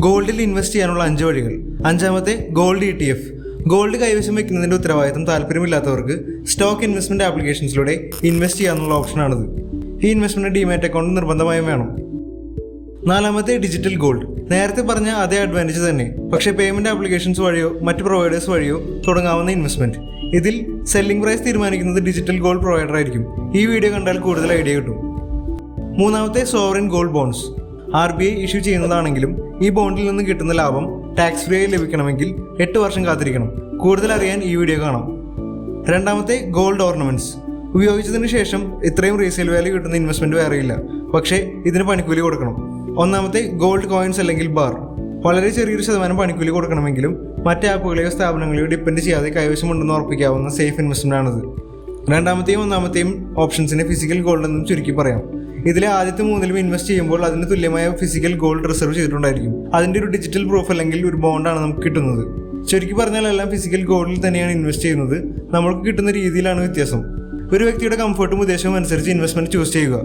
ഗോൾഡിൽ invest ചെയ്യാനുള്ള അഞ്ച് വഴികൾ. അഞ്ചാമത്തെ gold E T F gold കൈവശം വെക്കുന്നതിന്റെ ഉത്തരവാദിത്തം താല്പര്യമില്ലാത്തവർക്ക് സ്റ്റോക്ക് ഇൻവെസ്റ്റ്മെന്റ് ആപ്ലിക്കേഷൻസിലൂടെ ഇൻവെസ്റ്റ് ചെയ്യാനുള്ള ഓപ്ഷനാണിത്. ഈ ഇൻവെസ്റ്റ്മെന്റ് ഡിമാറ്റ് അക്കൗണ്ട് നിർബന്ധമായും വേണം. നാലാമത്തെ ഡിജിറ്റൽ ഗോൾഡ്. നേരത്തെ പറഞ്ഞ അതേ അഡ്വാന്റേജ് തന്നെ. പക്ഷേ പേയ്മെന്റ് ആപ്ലിക്കേഷൻസ് വഴിയോ മറ്റ് പ്രൊവൈഡേഴ്സ് വഴിയോ തുടങ്ങാവുന്ന ഇൻവെസ്റ്റ്മെന്റ്. ഇതിൽ സെല്ലിംഗ് പ്രൈസ് തീരുമാനിക്കുന്നത് ഡിജിറ്റൽ ഗോൾഡ് പ്രൊവൈഡർ ആയിരിക്കും ഈ വീഡിയോ കണ്ടാൽ കൂടുതൽ ഐഡിയ കിട്ടും. മൂന്നാമത്തെ sovereign gold bonds. R B I issue ചെയ്യുന്നതാണെങ്കിലും ഈ ബോണ്ടിൽ നിന്ന് കിട്ടുന്ന ലാഭം ടാക്സ് ഫ്രീ ആയി ലഭിക്കണമെങ്കിൽ എട്ട് വർഷം കാത്തിരിക്കണം. കൂടുതൽ അറിയാൻ ഈ വീഡിയോ കാണാം. രണ്ടാമത്തെ ഗോൾഡ് ഓർണമെന്റ്സ്. ഉപയോഗിച്ചതിന് ശേഷം ഇത്രയും റീസെയിൽ വാല്യൂ കിട്ടുന്ന ഇൻവെസ്റ്റ്മെന്റ് വേറെയില്ല പക്ഷേ ഇതിന് പണിക്കൂലി കൊടുക്കണം. ഒന്നാമത്തെ ഗോൾഡ് കോയിൻസ് അല്ലെങ്കിൽ ബാർ. വളരെ ചെറിയൊരു ശതമാനം പണിക്കൂലി കൊടുക്കണമെങ്കിലും മറ്റ് ആപ്പുകളെയോ സ്ഥാപനങ്ങളെയോ ഡിപ്പെൻഡ് ചെയ്യാതെ കൈവശമുണ്ടെന്ന് ഉറപ്പിക്കാവുന്ന സേഫ് ഇൻവെസ്റ്റ്മെന്റ് ആണിത്. രണ്ടാമത്തെയും ഒന്നാമത്തെയും ഓപ്ഷൻസിനെ ഫിസിക്കൽ ഗോൾഡ് എന്നും ചുരുക്കി പറയാം. ഇതിലെ ആദ്യത്തെ മൂന്നിലും ഇൻവെസ്റ്റ് ചെയ്യുമ്പോൾ അതിന് തുല്യമായ ഫിസിക്കൽ ഗോൾഡ് റിസർവ് ചെയ്തിട്ടുണ്ടായിരിക്കും. അതിന്റെ ഒരു ഡിജിറ്റൽ പ്രൂഫ് അല്ലെങ്കിൽ ഒരു ബോണ്ടാണ് നമുക്ക് കിട്ടുന്നത്. ശരിക്കും പറഞ്ഞാൽ എല്ലാം ഫിസിക്കൽ ഗോൾഡിൽ തന്നെയാണ് ഇൻവെസ്റ്റ് ചെയ്യുന്നത്. നമുക്ക് കിട്ടുന്ന രീതിയിലാണ് വ്യത്യാസം. ഒരു വ്യക്തിയുടെ കംഫർട്ടും ഉദ്ദേശവും അനുസരിച്ച് ഇൻവെസ്റ്റ്മെന്റ് ചൂസ് ചെയ്യുക.